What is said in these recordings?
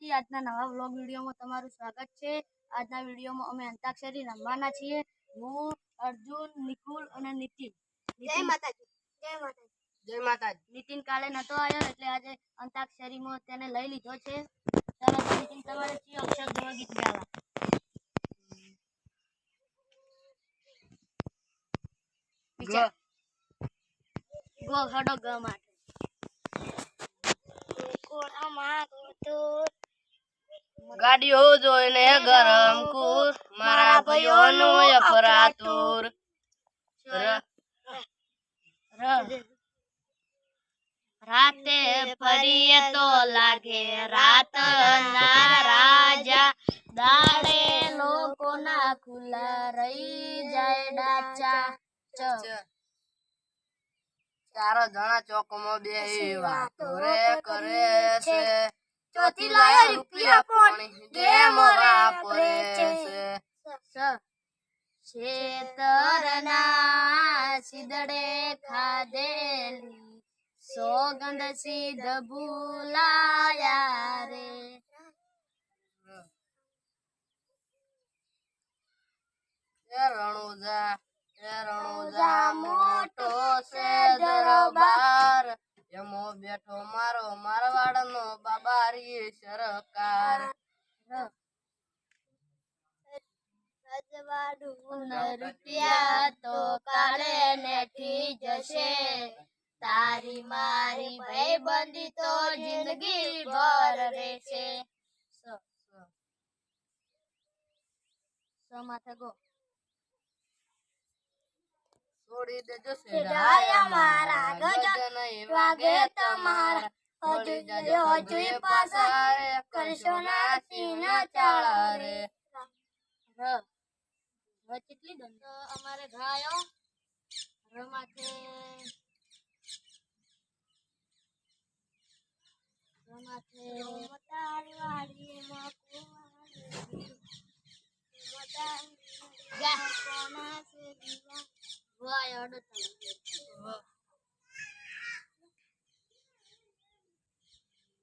માતાજી આજના નવા વ્લોગ વિડીયોમાં તમારું સ્વાગત છે. આજના વિડીયોમાં અમે અંતાક્ષરી રમવાના છીએ. હું અર્જુન નિકુલ અને નીતિન. જય માતાજી. જય માતાજી. જય માતાજી. નીતિન કાલે નતો આવ્યો એટલે આજે અંતાક્ષરીમાં તેને લઈ લીધો છે. ચાલો નીતિન તમારે કયો અક્ષર જોવા ગીત ગાવા ગો. હડો ગ માટે કોળામાં ગોતો ગાડીઓ જોઈને ગરમ કુર મારા ભાઈઓનું અફરાતુર ર- ર. રાતે ફરીએ તો લાગે રાત ના રાજા દાડે લોકોના ખુલ્લા રહી જાય ડાચા. ચાર જણા ચોકમાં બે વાતો રે કરે છે. ચોથી લાય રૂપિયા સોગંદ સિદ્ધ ભૂલાયા રે. રણુજા રણુજા મોટો છે દરબાર. એમો બેઠો મારો મારવાડનો બાબારી સરકાર. રૂપિયા તો કાલે નેઠી જશે તારી મારી ભાઈબંધી તો જિંદગી ભર રહેશે. સ સ. માથે ગો. છોડી દેજો સેડાયા મારા ગજ વાગે તમારા. હજુ હજુ પાછા કરશો ના સીન ચાળા રે. કેટલી દંડ? અમારે ગાયો ર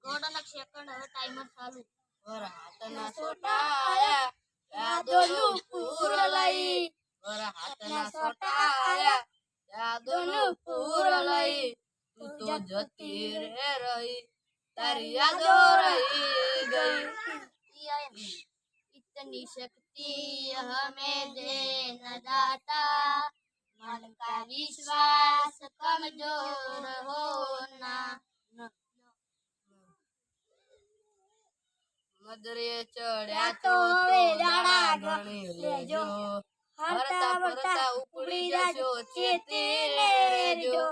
ગોડોના સેકન્ડ હવે ટાઈમર ચાલુ હાથના સોટા આયા યાદોનું પૂર લઈ વર હાથના સોટા આયા યાદોનું પૂર લઈ તું તો જતી રે રહી. તારી યાદો રહી ગઈ इतनी शक्ति हमें दे न दाता मन का विश्वास कमजोर होना મદરે ચડ્યા તો દાડા ગણી લેજો ફરતા ફરતા ઉપડી જાજો ચેતી લેજો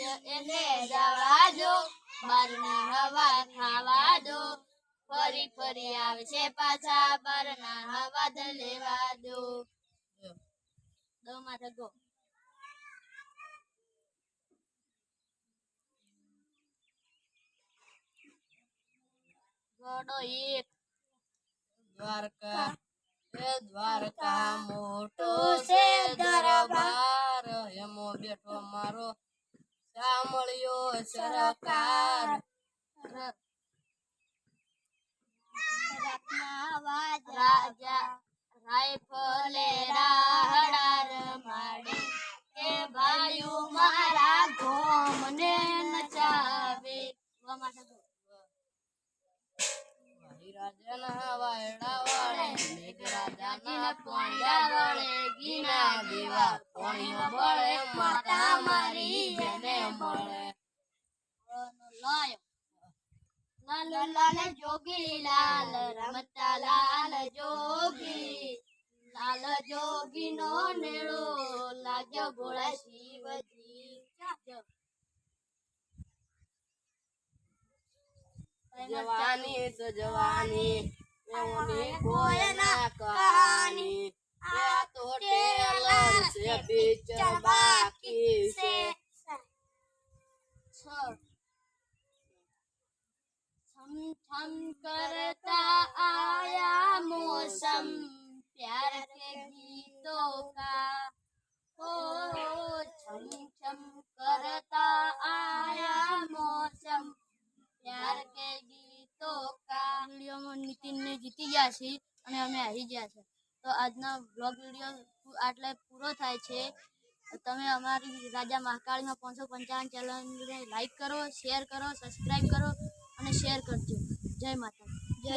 જાય એને જવા દો બારના હવા ખાવા દો. ફરી ફરી આવશે પાછા બારના હવા દ લેવા દો. દો માથે ગો ગોડો એક. દ્વારકા દ્વારકા મોટો સાંભળ્યો સરકાર રાજા રાયફલે રાહડાર માડે કે ભાઈઓ મારા ઘોમને નચાવે. રાજાના વાયડા વાળે, મેઘરાજાના પોંડા વાળે, ગીના પોણીમાં બળે, માતા મારી જેને મળે લાલ લાલ જોગી, લાલ રમતા લાલ જોગી. લાલ જોગી નો નેળો લાગ્યો ભોળા શિવજી. જવાની સજવાની એઓની કોઈ ના કહાની. આ તો ટેલર છે બીજું બાકી છે થમ કરતા આયા મોસમ प्यार के गीतों का हो छम छम करता आया मौसम प्यार के गीतों का વિડીયોમાં નીતિનને જીતી ગયા છીએ અને અમે હારી ગયા છે તો આજના બ્લોગ વીડિયો આટલે પૂરો થાય છે. તમે અમારી રાજા મહાકાળીમાં પાંચસો પંચાવન ચેનલને લાઈક કરો, શેર કરો, સબસ્ક્રાઈબ કરો અને શેર કરજો. જય માતા જય